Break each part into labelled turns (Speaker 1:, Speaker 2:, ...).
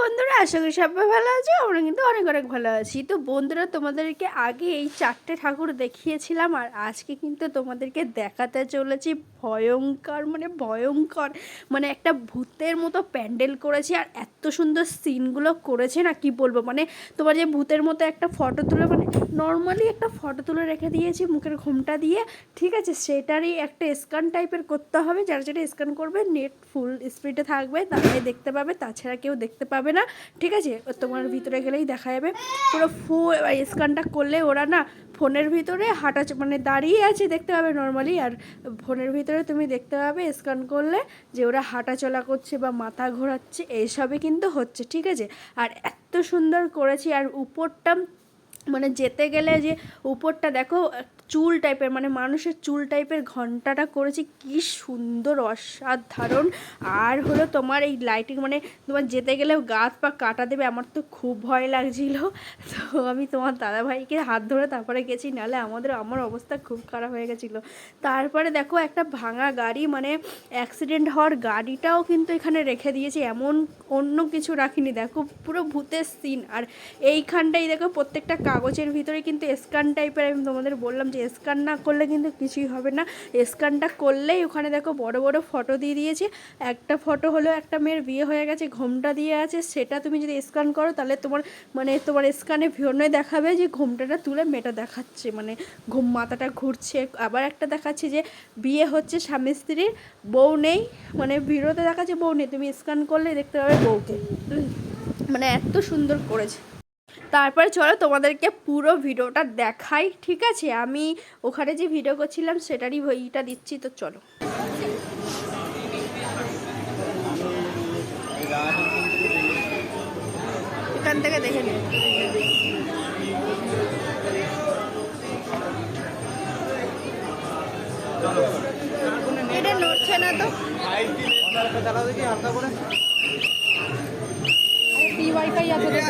Speaker 1: বন্ধুরা, আশা করি সবাই ভালো আছে, আমরা কিন্তু অনেক অনেক ভালো আছি। তো বন্ধুরা, তোমাদেরকে আগে এই চারটে ঠাকুর দেখিয়েছিলাম, আর আজকে কিন্তু তোমাদেরকে দেখাতে চলেছি ভয়ঙ্কর মানে ভয়ঙ্কর মানে একটা ভূতের মতো প্যান্ডেল করেছে, আর এত সুন্দর সিনগুলো করেছে না, কি বলব? মানে তোমার যে ভূতের মতো একটা ফটো তুলে মানে নর্মালি একটা ফটো তুলে রেখে দিয়েছি মুখের ঘোমটা দিয়ে, ঠিক আছে? সেটারই একটা স্ক্যান টাইপের করতে হবে, যারা যেটা স্ক্যান করবে নেট ফুল স্পিডে থাকবে তাহলে দেখতে পাবে, তাছাড়া কেউ দেখতে পাবে না, ঠিক আছে? তোমার ভিতরে গেলেই দেখা যাবে। পুরো ফুল স্ক্যানটা করলে ওরা না ফোনের ভিতরে হাঁটা মানে দাঁড়িয়ে আছে দেখতে পাবে নর্মালি আর ফোনের ভিতরে তুমি দেখতে পাবে স্ক্যান করলে যে ওরা হাঁটা চলা করছে বা মাথা ঘোরাচ্ছে, এইসবই কিন্তু হচ্ছে, ঠিক আছে? আর এত সুন্দর করেছি, আর উপরটা মানে যেতে গেলে যে উপরটা দেখো চুল টাইপের মানে মানুষের চুল টাইপের ঘন্টাটা করেছি, কি সুন্দর, অসাধারণ। আর হলো তোমার এই লাইটিং মানে তোমার যেতে গেলেও গাছ পা কাটা দেবে, আমার তো খুব ভয় লাগছিল। তো আমি তোমার দাদাভাইকে হাত ধরে তারপরে গেছি, নাহলে আমাদের, আমার অবস্থা খুব খারাপ হয়ে গেছিল। তারপরে দেখো একটা ভাঙা গাড়ি মানে অ্যাক্সিডেন্ট হওয়ার গাড়িটাও কিন্তু এখানে রেখে দিয়েছি, এমন অন্য কিছু রাখিনি। দেখো, পুরো ভূতের সিন আর এইখানটাই দেখো, প্রত্যেকটা কাগজের ভিতরে কিন্তু স্ক্যান টাইপের আমি তোমাদের বললাম যে স্ক্যান না করলে কিন্তু কিছুই হবে না। স্ক্যানটা করলেই ওখানে দেখো বড় বড় ফটো দিয়ে দিয়েছে। একটা ফটো হলো একটা মেয়ের বিয়ে হয়ে গেছে, ঘোমটা দিয়ে আছে। সেটা তুমি যদি স্ক্যান করো তাহলে তোমার মানে তোমার স্ক্যানে ভিড়নে দেখাবে যে ঘোমটাটা তুলে মেয়েটা দেখাচ্ছে। মানে ঘুম মাথাটা ঘুরছে। আবার একটা দেখাচ্ছে যে বিয়ে হচ্ছে স্বামী স্ত্রীর, বউ নেই। মানে ভিডিওতে দেখাচ্ছে বউ নেই। তুমি স্ক্যান করলে দেখতে পাবে বউকে। মানে এত সুন্দর করেছে। তারপরে চলো তোমাদেরকে পুরো ভিডিওটা দেখাই, ঠিক আছে? আমি ওখানে যে ভিডিও করছিলাম সেটারই বইটা দিচ্ছি, তো চলো। এখান থেকে দেখে নিই এটা নড়ছে না তো? ফ্রি ওয়াইফাই আছে তো কেন?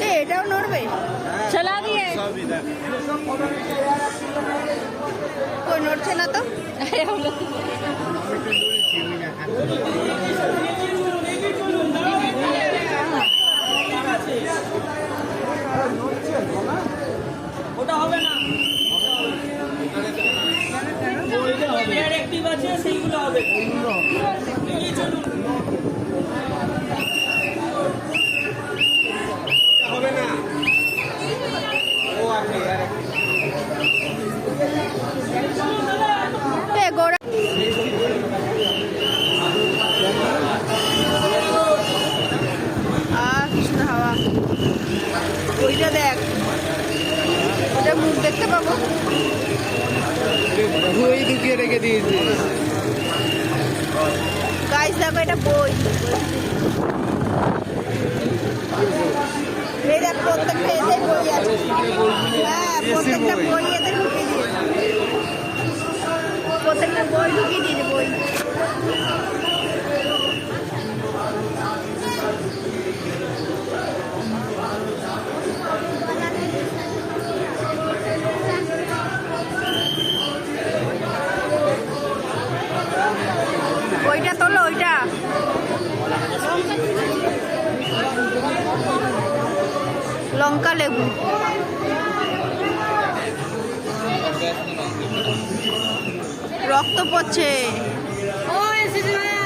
Speaker 1: এ, এটাও নড়বে? চলা দিয়ে। কই নড়ছে না তো
Speaker 2: ওটা হবে না এয়ার অ্যাক্টিভ আছে সেইগুলো হবে এগিয়ে চলুন
Speaker 1: এ, গোড়া আহ কৃষ্ণ হাওয়া ওইটা দেখ ওটা মুখ দেখতে পাবো
Speaker 3: ধুয়েই ঢুকিয়ে রেখে দিয়েছে।
Speaker 1: গাইস দেখো এটা বই। এই দেখ প্রত্যেকটা এসে বই আছে। হ্যাঁ প্রত্যেকটা বই এদের ঢুকিয়ে দিয়েছে। প্রত্যেকটা বই ঢুকিয়ে দিয়েছে বই। লঙ্কা লেবু। রক্ত পড়ছে।
Speaker 3: চলে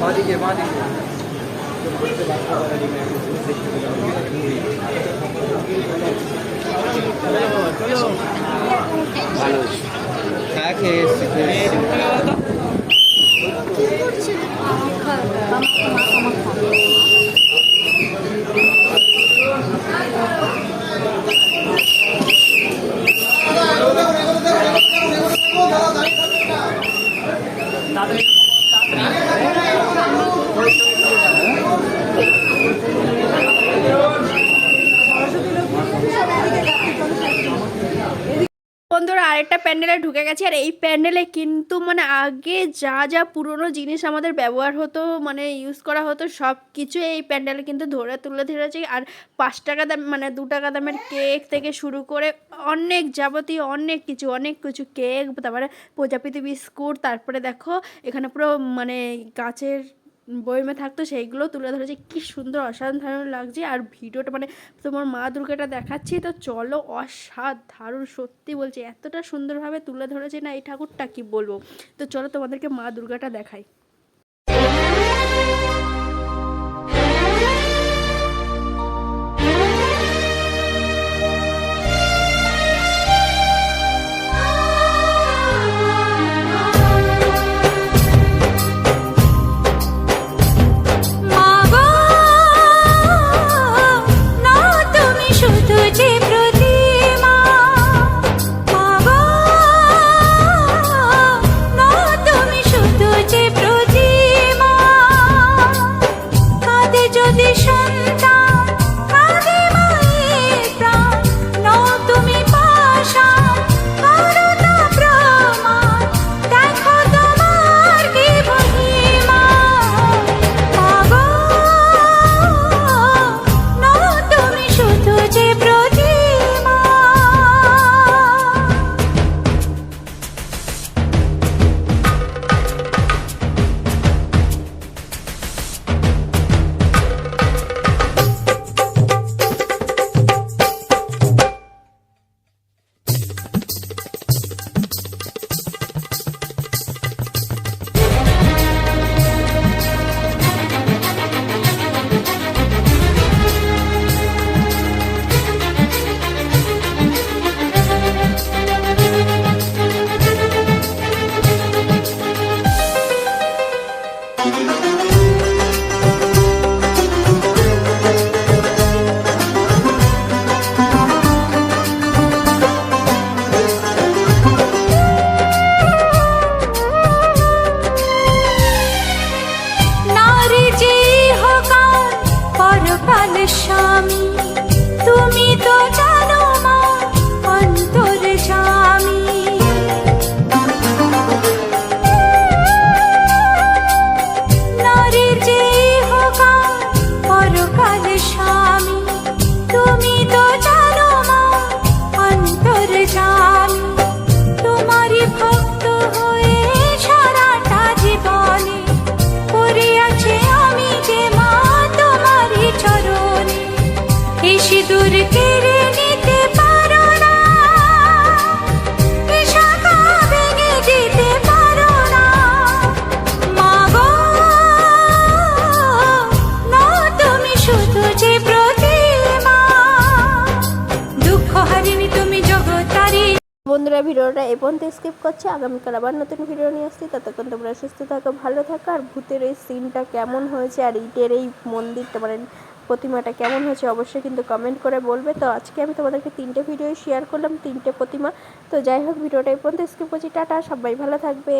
Speaker 3: ಮಾತಿಗೆ ಮಾತಿಗೆ ಯಾಕೆ ಸಿಚುವೇಶನ್
Speaker 4: তাদের আরেকটা প্যান্ডেলে ঢুকে গেছি, আর এই প্যান্ডেলে কিন্তু মানে আগে যা যা পুরনো জিনিস আমাদের ব্যবহার হতো মানে ইউজ করা হতো সব কিছু এই প্যান্ডেলে কিন্তু ধরে তুলে ধরেছি। আর পাঁচ টাকা দাম মানে দু টাকা দামের কেক থেকে শুরু করে অনেক যাবতীয় অনেক কিছু অনেক কিছু কেক, তারপরে প্রজাপতি বিস্কুট, তারপরে দেখো এখানে পুরো মানে গাছের বইমে থাকতো, সেইগুলো তুলে ধরেছে। কী সুন্দর, অসাধারণ লাগছে। আর ভিডিওটা মানে তোমার মা দুর্গাটা দেখাচ্ছি, তো চলো অসাধারণ, সত্যি বলছে, এতটা সুন্দরভাবে তুলে ধরেছে না, এই ঠাকুরটা কি বলব? তো চলো তোমাদেরকে মা দুর্গাটা দেখাই। বন্ধুরা ভিডিওটা এ পর্যন্ত স্কিপ করছে। আগামীকাল আবার নতুন ভিডিও নিয়ে আসছি। ততক্ষণ তোমরা সুস্থ থাকো, ভালো থাকো। আর ভূতের এই সিনটা কেমন হয়েছে আর ইটের এই মন্দিরটা মানে প্রতিমাটা কেমন হয়েছে অবশ্যই কিন্তু কমেন্ট করে বলবে। তো আজকে আমি তোমাদেরকে তিনটে ভিডিও শেয়ার করলাম, তিনটে প্রতিমা। তো যাই হোক, ভিডিওটা এ পর্যন্ত স্কিপ করছি। টাটা, সবাই ভালো থাকবে।